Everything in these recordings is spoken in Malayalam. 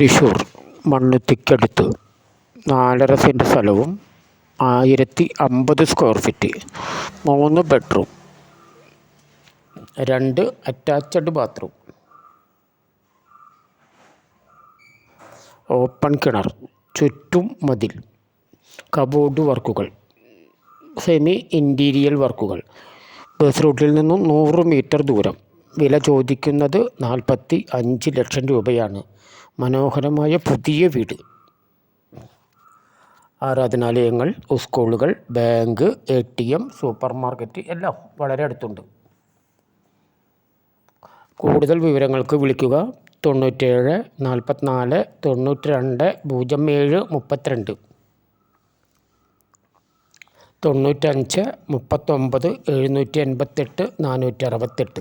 തൃശ്ശൂർ മണ്ണുത്തിക്കടുത്ത് നാലര സെന്റ് സ്ഥലവും ആയിരത്തി അമ്പത് സ്ക്വയർ ഫീറ്റ് മൂന്ന് ബെഡ്റൂം രണ്ട് അറ്റാച്ച്ഡ് ബാത്റൂം ഓപ്പൺ കിണർ ചുറ്റും മതിൽ. കബോർഡ് വർക്കുകൾ സെമി ഇന്റീരിയൽ വർക്കുകൾ ബസ് റൂട്ടിൽ നിന്നും നൂറ് മീറ്റർ ദൂരം. വില ചോദിക്കുന്നത് നാൽപ്പത്തി അഞ്ച് ലക്ഷം രൂപയാണ്. മനോഹരമായ പുതിയ വീട്. ആരാധനാലയങ്ങൾ സ്കൂളുകൾ bank A T M supermarket എല്ലാം വളരെ അടുത്തുണ്ട്. കൂടുതൽ വിവരങ്ങൾക്ക് വിളിക്കുക തൊണ്ണൂറ്റേഴ് നാൽപ്പത്തിനാല് തൊണ്ണൂറ്റി രണ്ട് പൂജ്യം ഏഴ് മുപ്പത്തിരണ്ട്. തൊണ്ണൂറ്റഞ്ച് മുപ്പത്തൊമ്പത് എഴുന്നൂറ്റി എൺപത്തെട്ട് നാനൂറ്റി അറുപത്തെട്ട്.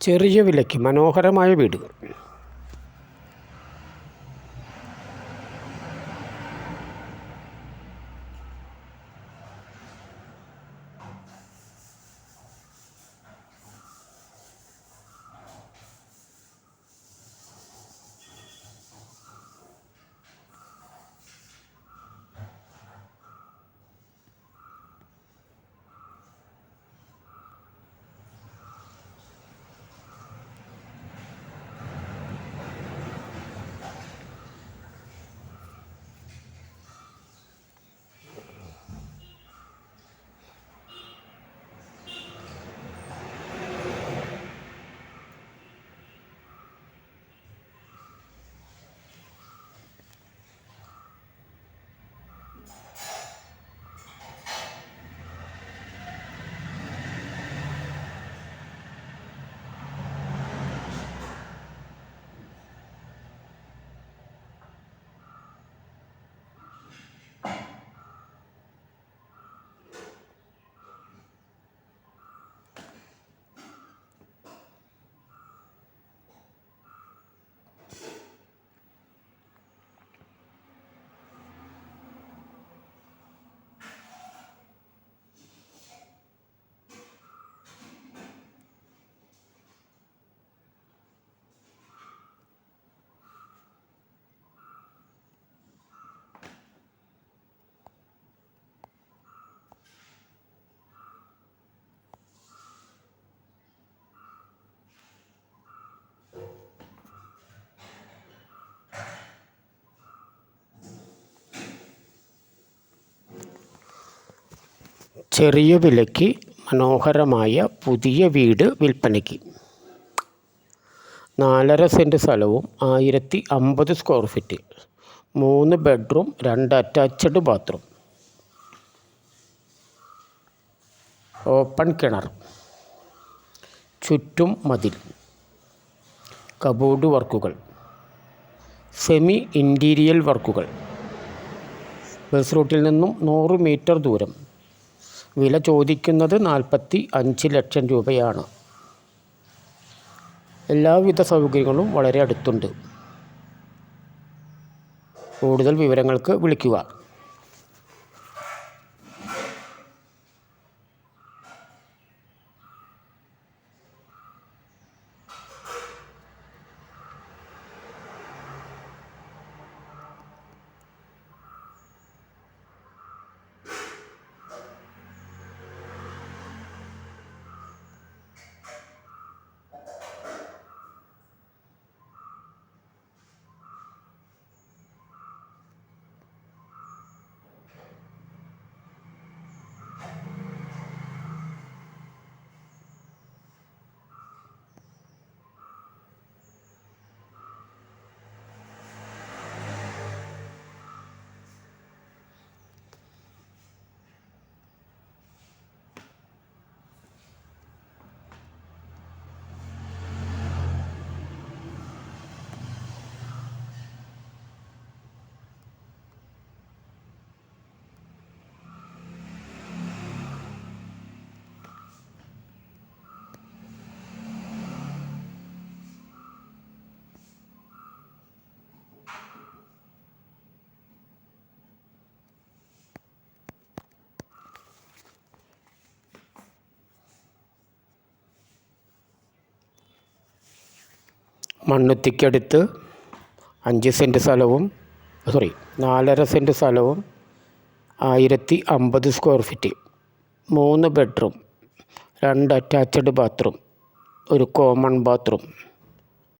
ചെറിയ വിലയ്ക്ക് മനോഹരമായ വീട് ചെറിയ വിലയ്ക്ക് മനോഹരമായ പുതിയ വീട് വിൽപ്പനയ്ക്ക്. നാലര സെന്റ് സ്ഥലവും ആയിരത്തി അമ്പത് സ്ക്വയർ ഫീറ്റ് മൂന്ന് ബെഡ്റൂം രണ്ട് അറ്റാച്ച്ഡ് ബാത്റൂം ഓപ്പൺ കിണർ. ചുറ്റും മതിൽ. കബോർഡ് വർക്കുകൾ. സെമി ഇന്റീരിയൽ വർക്കുകൾ ബസ് റൂട്ടിൽ നിന്നും നൂറ് മീറ്റർ ദൂരം. വില ചോദിക്കുന്നത് നാൽപ്പത്തി അഞ്ച് ലക്ഷം രൂപയാണ്. എല്ലാവിധ സൗകര്യങ്ങളും വളരെ അടുത്തുണ്ട്. കൂടുതൽ വിവരങ്ങൾക്ക് വിളിക്കുക. മണ്ണുത്തിക്കടുത്ത് അഞ്ച് സെന്റ് സ്ഥലവും സോറി നാലര സെന്റ് സ്ഥലവും ആയിരത്തി അമ്പത് സ്ക്വയർ ഫീറ്റ് മൂന്ന് ബെഡ്റൂം രണ്ട് അറ്റാച്ച്ഡ് ബാത്റൂം ഒരു കോമൺ ബാത്റൂം